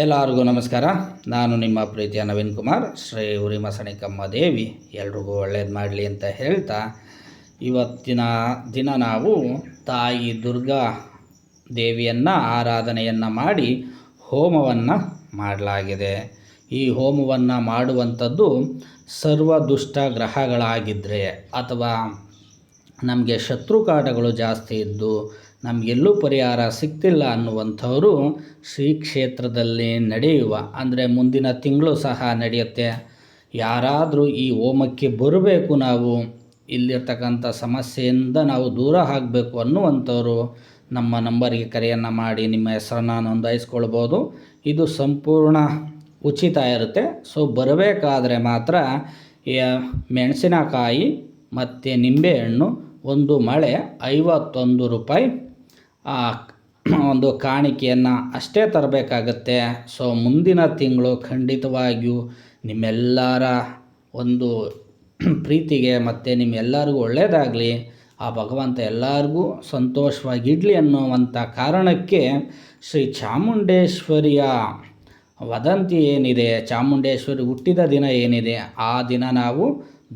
ಎಲ್ಲರಿಗೂ ನಮಸ್ಕಾರ. ನಾನು ನಿಮ್ಮ ಪ್ರೀತಿಯ ನವೀನ್ ಕುಮಾರ್. ಶ್ರೀ ಉರಿಮಸಣಿಕಮ್ಮ ದೇವಿ. ಎಲ್ರಿಗೂ ಒಳ್ಳೇದು ಮಾಡಲಿ ಅಂತ ಹೇಳ್ತಾ ಇವತ್ತಿನ ದಿನ ನಾವು ತಾಯಿ ದುರ್ಗಾ ದೇವಿಯನ್ನು ಆರಾಧನೆಯನ್ನು ಮಾಡಿ ಹೋಮವನ್ನು ಮಾಡಲಾಗಿದೆ. ಈ ಹೋಮವನ್ನು ಮಾಡುವಂಥದ್ದು ಸರ್ವ ದುಷ್ಟ ಗ್ರಹಗಳಾಗಿದ್ದರೆ ಅಥವಾ ನಮಗೆ ಶತ್ರುಕಾಟಗಳು ಜಾಸ್ತಿ ಇದ್ದು ನಮಗೆಲ್ಲೂ ಪರಿಹಾರ ಸಿಗ್ತಿಲ್ಲ ಅನ್ನುವಂಥವರು ಶ್ರೀ ಕ್ಷೇತ್ರದಲ್ಲಿ ನಡೆಯುವ, ಅಂದರೆ ಮುಂದಿನ ತಿಂಗಳು ಸಹ ನಡೆಯುತ್ತೆ. ಯಾರಾದರೂ ಈ ಹೋಮಕ್ಕೆ ಬರಬೇಕು ನಾವು, ಇಲ್ಲಿರ್ತಕ್ಕಂಥ ಸಮಸ್ಯೆಯಿಂದ ನಾವು ದೂರ ಆಗಬೇಕು ಅನ್ನುವಂಥವರು ನಮ್ಮ ನಂಬರಿಗೆ ಕರೆಯನ್ನು ಮಾಡಿ ನಿಮ್ಮ ಹೆಸರನ್ನು ನೋಂದಾಯಿಸ್ಕೊಳ್ಬೋದು. ಇದು ಸಂಪೂರ್ಣ ಉಚಿತ ಇರುತ್ತೆ. ಸೊ, ಬರಬೇಕಾದ್ರೆ ಮಾತ್ರ ಮೆಣಸಿನಕಾಯಿ ಮತ್ತು ನಿಂಬೆಹಣ್ಣು, ಒಂದು ಮಳೆ ಐವತ್ತೊಂದು ರೂಪಾಯಿ ಒಂದು ಕಾಣಿಕೆಯನ್ನು ಅಷ್ಟೇ ತರಬೇಕಾಗತ್ತೆ. ಸೊ ಮುಂದಿನ ತಿಂಗಳು ಖಂಡಿತವಾಗಿಯೂ ನಿಮ್ಮೆಲ್ಲರ ಒಂದು ಪ್ರೀತಿಗೆ ಮತ್ತು ನಿಮ್ಮೆಲ್ಲರಿಗೂ ಒಳ್ಳೆಯದಾಗಲಿ ಆ ಭಗವಂತ ಎಲ್ಲರಿಗೂ ಸಂತೋಷವಾಗಿಡಲಿ ಅನ್ನುವಂಥ ಕಾರಣಕ್ಕೆ ಶ್ರೀ ಚಾಮುಂಡೇಶ್ವರಿಯ ವದಂತಿ ಏನಿದೆ, ಚಾಮುಂಡೇಶ್ವರಿ ಹುಟ್ಟಿದ ದಿನ ಏನಿದೆ, ಆ ದಿನ ನಾವು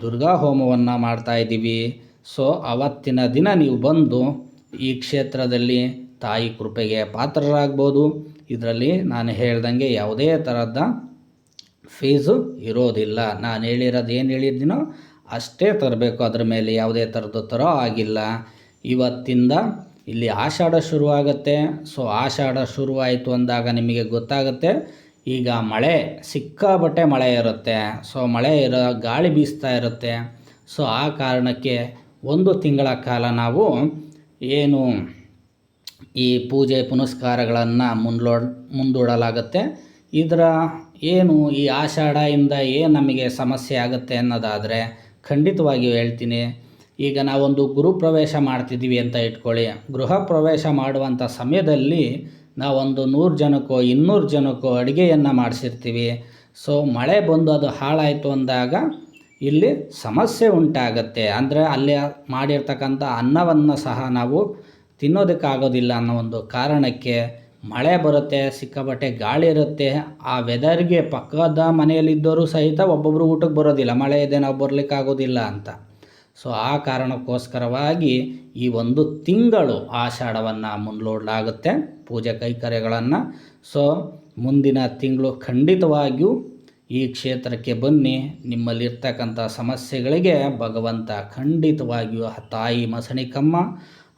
ದುರ್ಗಾ ಹೋಮವನ್ನು ಮಾಡ್ತಾಯಿದ್ದೀವಿ ಸೊ ಅವತ್ತಿನ ದಿನ ನೀವು ಬಂದು ಈ ಕ್ಷೇತ್ರದಲ್ಲಿ ತಾಯಿ ಕೃಪೆಗೆ ಪಾತ್ರರಾಗ್ಬೋದು. ಇದರಲ್ಲಿ ನಾನು ಹೇಳ್ದಂಗೆ ಯಾವುದೇ ಥರದ ಫೀಸು ಇರೋದಿಲ್ಲ. ನಾನು ಹೇಳಿರೋದು ಏನು ಹೇಳಿದ್ದೀನೋ ಅಷ್ಟೇ ತರಬೇಕು. ಅದ್ರ ಮೇಲೆ ಯಾವುದೇ ಥರದ್ದು ತರೋ ಆಗಿಲ್ಲ. ಇವತ್ತಿಂದ ಇಲ್ಲಿ ಆಷಾಢ ಶುರುವಾಗುತ್ತೆ. ಸೊ, ಆಷಾಢ ಶುರುವಾಯಿತು ಅಂದಾಗ ನಿಮಗೆ ಗೊತ್ತಾಗುತ್ತೆ, ಈಗ ಮಳೆ ಸಿಕ್ಕಾಬಟ್ಟೆ ಮಳೆ ಇರುತ್ತೆ. ಸೊ, ಮಳೆ ಇರೋ ಗಾಳಿ ಬೀಸ್ತಾ ಇರುತ್ತೆ. ಸೊ, ಆ ಕಾರಣಕ್ಕೆ ಒಂದು ತಿಂಗಳ ಕಾಲ ನಾವು ಏನು ಈ ಪೂಜೆ ಪುನಸ್ಕಾರಗಳನ್ನು ಮುಂದೋಡ್ ಮುಂದೂಡಲಾಗುತ್ತೆ. ಇದರ ಏನು ಈ ಆಷಾಢದಿಂದ ಏನು ನಮಗೆ ಸಮಸ್ಯೆ ಆಗುತ್ತೆ ಅನ್ನೋದಾದರೆ ಖಂಡಿತವಾಗಿಯೂ ಹೇಳ್ತೀನಿ. ಈಗ ನಾವೊಂದು ಗೃಹ ಪ್ರವೇಶ ಮಾಡ್ತಿದ್ದೀವಿ ಅಂತ ಇಟ್ಕೊಳ್ಳಿ. ಗೃಹ ಪ್ರವೇಶ ಮಾಡುವಂಥ ಸಮಯದಲ್ಲಿ ನಾವೊಂದು ನೂರು ಜನಕ್ಕೋ, ಇನ್ನೂರು ಜನಕ್ಕೋ ಅಡುಗೆಯನ್ನು ಮಾಡಿಸಿರ್ತೀವಿ. ಸೊ ಮಳೆ ಬಂದು ಅದು ಹಾಳಾಯಿತು ಅಂದಾಗ ಇಲ್ಲಿ ಸಮಸ್ಯೆ ಉಂಟಾಗತ್ತೆ. ಅಂದರೆ ಅಲ್ಲಿ ಮಾಡಿರ್ತಕ್ಕಂಥ ಅನ್ನವನ್ನು ಸಹ ನಾವು ತಿನ್ನೋದಕ್ಕಾಗೋದಿಲ್ಲ ಅನ್ನೋ ಒಂದು ಕಾರಣಕ್ಕೆ ಮಳೆ ಬರುತ್ತೆ, ಸಿಕ್ಕಾಪಟ್ಟೆ ಗಾಳಿ ಇರುತ್ತೆ. ಆ ವೆದರ್ಗೆ ಪಕ್ಕದ ಮನೆಯಲ್ಲಿದ್ದವರು ಸಹಿತ ಒಬ್ಬೊಬ್ಬರು ಊಟಕ್ಕೆ ಬರೋದಿಲ್ಲ, ಮಳೆ ಇದೆ ನಾವು ಬರಲಿಕ್ಕಾಗೋದಿಲ್ಲ ಅಂತ. ಸೊ ಆ ಕಾರಣಕ್ಕೋಸ್ಕರವಾಗಿ ಈ ಒಂದು ತಿಂಗಳು ಆಷಾಢವನ್ನು ಮುಂದೂಡಲಾಗುತ್ತೆ, ಪೂಜೆ ಕೈಕರ್ಯಗಳನ್ನು. ಸೊ ಮುಂದಿನ ತಿಂಗಳು ಖಂಡಿತವಾಗಿಯೂ ಈ ಕ್ಷೇತ್ರಕ್ಕೆ ಬನ್ನಿ. ನಿಮ್ಮಲ್ಲಿರ್ತಕ್ಕಂಥ ಸಮಸ್ಯೆಗಳಿಗೆ ಭಗವಂತ ಖಂಡಿತವಾಗಿಯೂ ತಾಯಿ ಮಸಣಿಕಮ್ಮ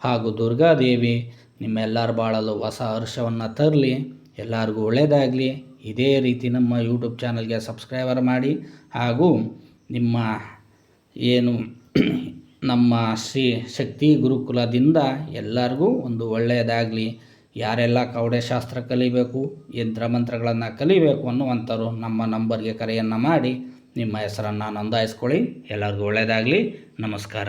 ಹಾಗೂ ದುರ್ಗಾದೇವಿ ನಿಮ್ಮೆಲ್ಲರ ಬಾಳಲು ಹೊಸ ಹರ್ಷವನ್ನು ತರಲಿ. ಎಲ್ಲರಿಗೂ ಒಳ್ಳೆಯದಾಗಲಿ ಇದೇ ರೀತಿ ನಮ್ಮ ಯೂಟ್ಯೂಬ್ ಚಾನಲ್ಗೆ ಸಬ್ಸ್ಕ್ರೈಬರ್ ಮಾಡಿ ಹಾಗೂ ನಿಮ್ಮ ಏನು ನಮ್ಮ ಶ್ರೀ ಶಕ್ತಿ ಗುರುಕುಲದಿಂದ ಎಲ್ಲರಿಗೂ ಒಂದು ಒಳ್ಳೆಯದಾಗಲಿ ಯಾರೆಲ್ಲ ಕವಡೆಶಾಸ್ತ್ರ ಕಲಿಬೇಕು, ಯಂತ್ರ ಮಂತ್ರಗಳನ್ನು ಕಲಿಬೇಕು ಅನ್ನುವಂಥವ್ರು ನಮ್ಮ ನಂಬರ್ಗೆ ಕರೆಯನ್ನು ಮಾಡಿ ನಿಮ್ಮ ಹೆಸರನ್ನು ನೋಂದಾಯಿಸ್ಕೊಳ್ಳಿ. ಎಲ್ಲರಿಗೂ ಒಳ್ಳೆಯದಾಗಲಿ. ನಮಸ್ಕಾರ.